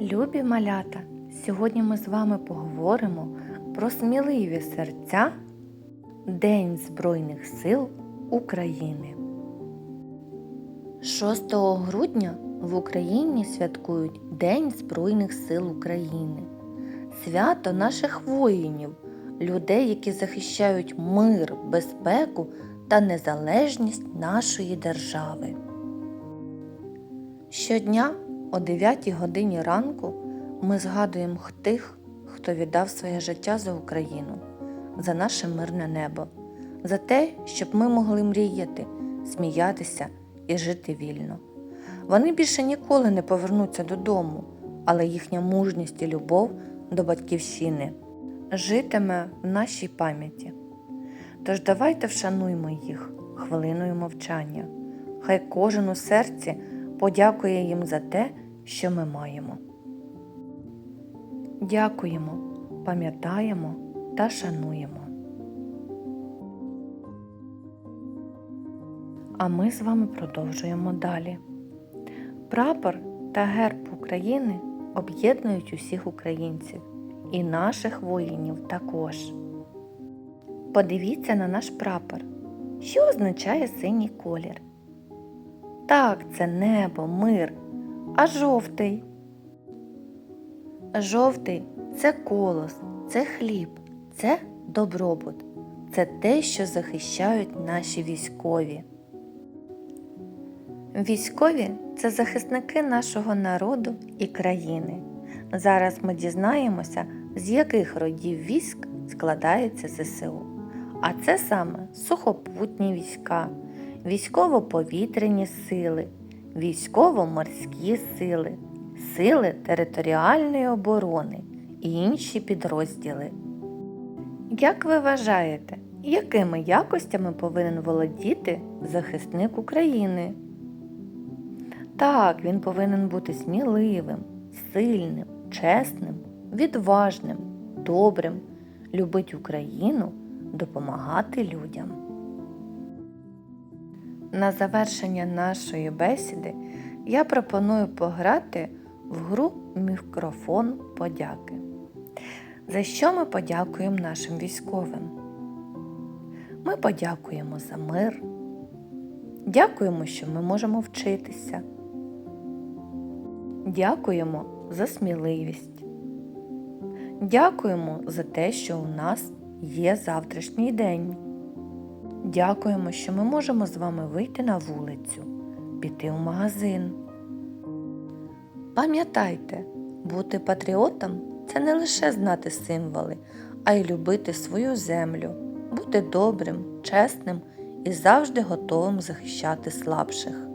Любі малята, сьогодні ми з вами поговоримо про сміливі серця День Збройних сил України. 6 грудня в Україні святкують День Збройних сил України. Свято наших воїнів, людей, які захищають мир, безпеку та незалежність нашої держави. Щодня о 9 годині ранку ми згадуємо тих, хто віддав своє життя за Україну, за наше мирне небо, за те, щоб ми могли мріяти, сміятися і жити вільно. Вони більше ніколи не повернуться додому, але їхня мужність і любов до батьківщини житиме в нашій пам'яті. Тож давайте вшануймо їх хвилиною мовчання. Хай кожен у серці подякує їм за те, що ми маємо. Дякуємо, пам'ятаємо та шануємо. А ми з вами продовжуємо далі. Прапор та герб України об'єднують усіх українців і наших воїнів також. Подивіться на наш прапор. Що означає синій колір? Так, це небо, мир, а жовтий. Жовтий це колос, це хліб, це добробут, це те, що захищають наші військові. Військові це захисники нашого народу і країни. Зараз ми дізнаємося, з яких родів військ складається ЗСУ. А це саме сухопутні війська, військово-повітряні сили, військово-морські сили, сили територіальної оборони і інші підрозділи. Як ви вважаєте, якими якостями повинен володіти захисник України? Так, він повинен бути сміливим, сильним, чесним, відважним, добрим, любить Україну, допомагати людям. На завершення нашої бесіди я пропоную пограти в гру мікрофон подяки. За що ми подякуємо нашим військовим? Ми подякуємо за мир. Дякуємо, що ми можемо вчитися. Дякуємо за сміливість. Дякуємо за те, що у нас є завтрашній день. Дякуємо, що ми можемо з вами вийти на вулицю, піти в магазин. Пам'ятайте, бути патріотом це не лише знати символи, а й любити свою землю, бути добрим, чесним і завжди готовим захищати слабших.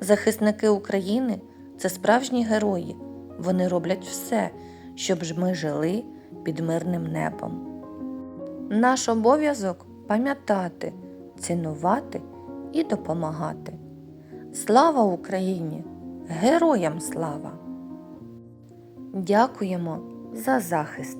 Захисники України це справжні герої. Вони роблять все, щоб ми жили під мирним небом. Наш обов'язок пам'ятати, цінувати і допомагати. Слава Україні! Героям слава! Дякуємо за захист!